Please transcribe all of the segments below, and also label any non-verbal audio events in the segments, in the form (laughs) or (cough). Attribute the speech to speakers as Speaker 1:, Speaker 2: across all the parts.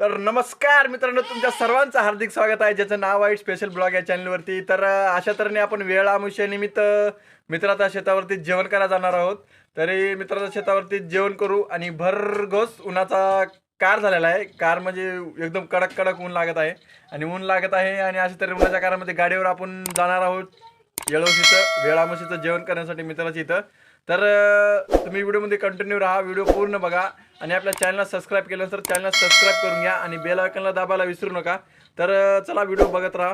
Speaker 1: तर नमस्कार मित्रांनो तुमच्या सर्वांचं हार्दिक स्वागत आहे. ज्याचं नाव आहे स्पेशल ब्लॉग या चॅनलवरती तर अशा तऱ्हेने आपण वेळामुष्यानिमित्त मित्राच्या शेतावरती जेवण करायला जाणार आहोत. तरी मित्राच्या शेतावरती जेवण करू आणि भरघोस उन्हाचा कार झालेला आहे. कार म्हणजे एकदम कडक कडक ऊन लागत आहे. आणि ऊन लागत आहे आणि अशा तऱ्हे उन्हाच्या कारामध्ये गाडीवर आपण जाणार आहोत. येळवशीचं वेळामुशीचं जेवण करण्यासाठी मित्राच्या इथं. तर तुम्ही व्हिडिओमध्ये कंटिन्यू राहा. व्हिडिओ पूर्ण बघा. आणि आपल्या चॅनलला सबस्क्राईब केलं तर चॅनलला सबस्क्राईब करून घ्या आणि बेल आयकनला दाबायला विसरू नका. तर चला व्हिडिओ बघत राहा.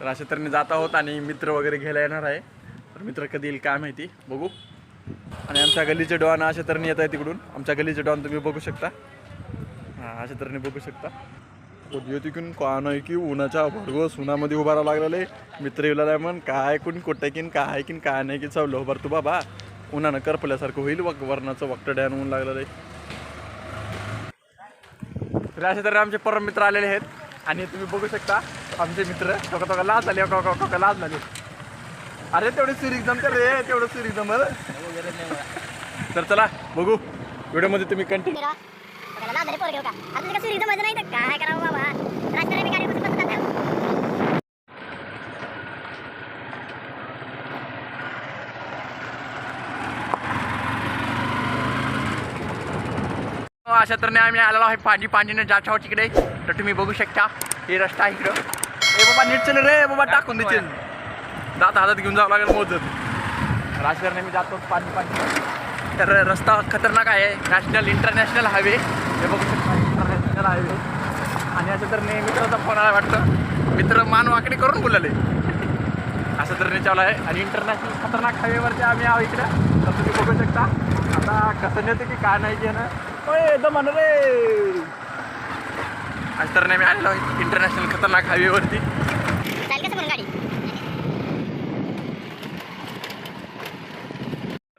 Speaker 1: तर अशा तऱ्हेने जात आहोत आणि मित्र वगैरे घ्यायला येणार आहे. तर मित्र कधी येईल काय माहिती? बघू. आणि आमच्या गल्लीचे डॉन अशा तऱ्हेने येत आहे तिकडून. आमच्या गल्लीचे डॉन तुम्ही बघू शकता. हां अशा तऱ्हेने बघू शकता. होती तिकून का नाही की उन्हाच्या भरघोस उन्हामध्ये उभारावं लागलेलं आहे मित्र येऊ मग काय ऐकून कुठं किन काय किन काय नाही की चावलं उभारतो तू बाबा. उन्हानं करपल्यासारखं होईल. व वरणाचं वाकटड्यान डॅन ऊन लागलेलं आहे. तर असे तऱ्हे आमचे परम मित्र आलेले आहेत. आणि तुम्ही बघू शकता आमचे मित्र टोका टोका लाज झाले टोका टोका लाज झाले. अरे तेवढे सिरीज जमते रे तेवढं सिरीज जमल. तर चला बघू. व्हिडिओमध्ये तुम्ही कंटिन्यू
Speaker 2: मेरा बघायला लाज झाली पोरगे का आता तुझ्या सुरी जमायचं नाही तर काय करावं बाबा राजकारण मी गाडी बसून बसतात
Speaker 1: अशा तऱ्हेने आम्ही आलेलो आहे पाणी पाणीने जाच्यावर तिकडे. तर तुम्ही बघू शकता हे रस्ता आहे इकडं. ए बाबा नीट चल रे बाबा टाकून देतील. दात हातात घेऊन जावं लागेल मोजत. राजकारणी मी जातो पाणी पाणी तर रस्ता खतरनाक आहे. नॅशनल इंटरनॅशनल हायवे हे बघू शकता इंटरनॅशनल हायवे आणि असं तर मित्राचा फोन आला वाटतं. मित्र मान वाकडी करून बोलले. असं तऱ्हेने चालू आहे. आणि इंटरनॅशनल खतरनाक हायवेवरती आम्ही आहो इकडे. तर तुम्ही बघू शकता आता कसं नेतं की काय नाही ना. दमन रे. असं तऱ्हेने आम्ही आलेलो आहे. इंटरनॅशनल खतरनाक हायवेवरती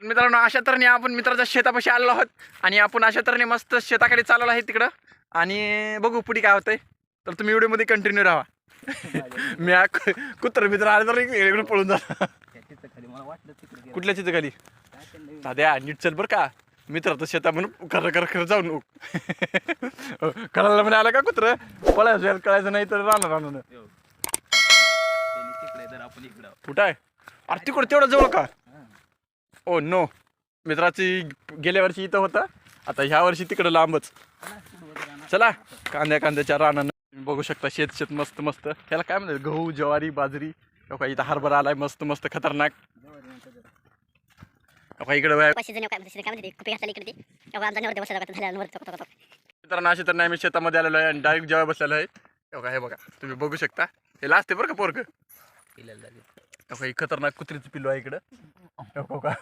Speaker 1: मित्रांनो अशा तऱ्हेने आपण मित्राच्या शेतापाशी आलेलो आहोत. आणि आपण अशा तऱ्हेने मस्त शेताकडे चालवलं आहे तिकडं. आणि बघू पुढे काय होतंय. तर तुम्ही व्हिडिओमध्ये कंटिन्यू राहा. (laughs) मी कुत्र मित्र आले तर इकडे पळून जा. कुठल्या चित्र खाली? दाद्या नीट चल बरं का. मित्राचं शेता म्हणून खरं खरं खरं जाऊ नको कळायला म्हणे आलं का कुत्र? पळायचं कळायचं नाही तर राहणार राहणार कुठं आहे? अरे तिकडं तेवढं जवळ का? Oh no. मित्राची गेल्या वर्षी इथं होतं. आता ह्या वर्षी तिकडं लांबच. चला कांद्या कांद्याच्या रानानं तुम्ही बघू शकता शेत शेत मस्त मस्त ह्याला काय म्हणतात? गहू ज्वारी बाजरी. का इथं हरभरा आलाय मस्त मस्त खतरनाक. इकडं बाय
Speaker 2: पैसे जण काय म्हणते? काय म्हणते? कुपी घातली इकडे आमचा
Speaker 1: असे तर नाही मी शेतामध्ये आलेलो आहे आणि डायरेक्ट जेव्हा बसलेलो आहे. हे बघा तुम्ही बघू शकता. हे लास्ट बरं का पोरग? ही खतरनाक कुत्रीचं पिल्लू आहे इकडं. हो का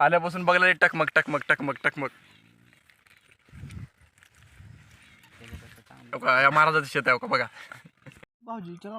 Speaker 1: आल्यापासून बघायला टकमक टकमक टकमक टकमक. महाराजाचं शेत आहे का बघा.
Speaker 3: भाऊजी त्याला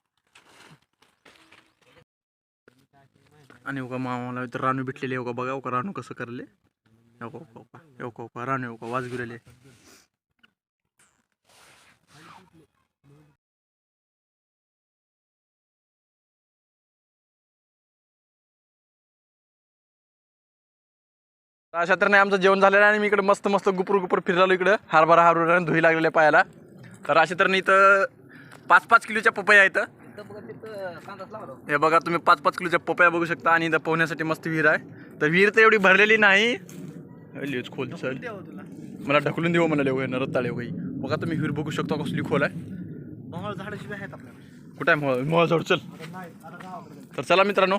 Speaker 1: आणि उगा मामाला इथं रानू भेटलेले उगा. बघा उका रानू कसं करले. हो का हो का रानू वाज गिरले अशा तर नाही आमचं जेवण झालेलं आणि मी इकडे मस्त मस्त गुपर गुपर फिरलो इकडं. हरभरा हरभरा धुई लागलेल्या पायाला. तर अशा तर नाही इथं पाच पाच किलोच्या पपया आहेत. हे बघा तुम्ही पाच पाच किलोच्या पपया बघू शकता आणि इथं पोहण्यासाठी मस्त विहीर आहे. तर विहीर तर एवढी भरलेली नाही. लिहिच खोल दिसल मला ढकलून देऊ म्हणाले वगैरे रत्ताळे वगैरे बघा तुम्ही विहीर बघू शकता कसली खोल आहे. कुठं आहे मोळ मोळ जोड चल तर चला मित्रांनो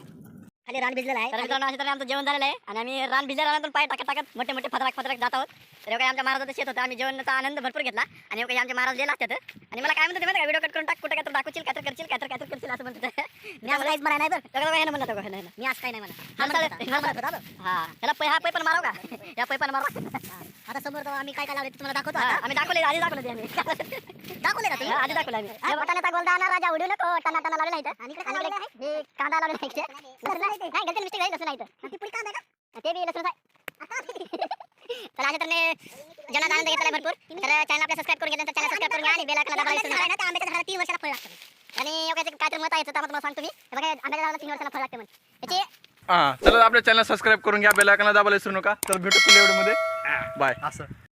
Speaker 2: खाली रान भिजलेलं आहे. तर मित्रांनो अशा आमचं जेवण झालेलं आहे. आणि आम्ही रान भिजल्या रानातून पाय टाकत टाकत मोठे मोठे फतराक फतराक जात आहोत. तर काही आमच्या महाराजाचं शेत होतं. आम्ही जेवणाचा आनंद भरपूर घेतला. आणि काही आमचे महाराज गेला असतात आणि मला काय म्हणतो व्हिडिओ कट करून टाक. कुठे काय दाखवशील काय तर करशील काय तर काय तर करशील असं म्हणतो मी असं काहीच म्हणा नाही बरं काय नाही मी असं काही नाही म्हणा हा त्याला पै हा पै पण मारो का या पै पण मारो. आता समोर आम्ही काय काय लावले तुम्हाला दाखवतो आम्ही दाखवले आधी दाखवले आम्ही. दाखवले का तुम्ही? आधी दाखवले आम्ही. वटाण्याचा गोलदाना राजा उडू नको. टना टना लावलेला आणि कांदा लावलेला आहे इथे. नाही गलती मिस्टेक आहे लसूण आहे. ती पुढे कांदा आहे का ते बी लसूण (laughs) आहे तर अशा जनात आनंद घेतला भरपूर. तर चॅनल आपल्या सबस्क्राईब करून घेतल्यानंतर चॅनल सबस्क्राईब करून घ्या आणि दाबायला विसरू नका. आंब्याच्या झाडाला तीन वर्षाला फळ लागतं आणि योगाचं काय तर मत आहे तर तुम्हाला सांगतो मी बघा आंब्याच्या झाडाला तीन वर्षाला फळ लागते याची
Speaker 1: हा चला आपल्या चॅनल सबस्क्राईब करून घ्या बेल आयकॉनला दाबायला विसरू नका. तर भेटू पुढल्या व्हिडिओमध्ये. बाय
Speaker 3: असं.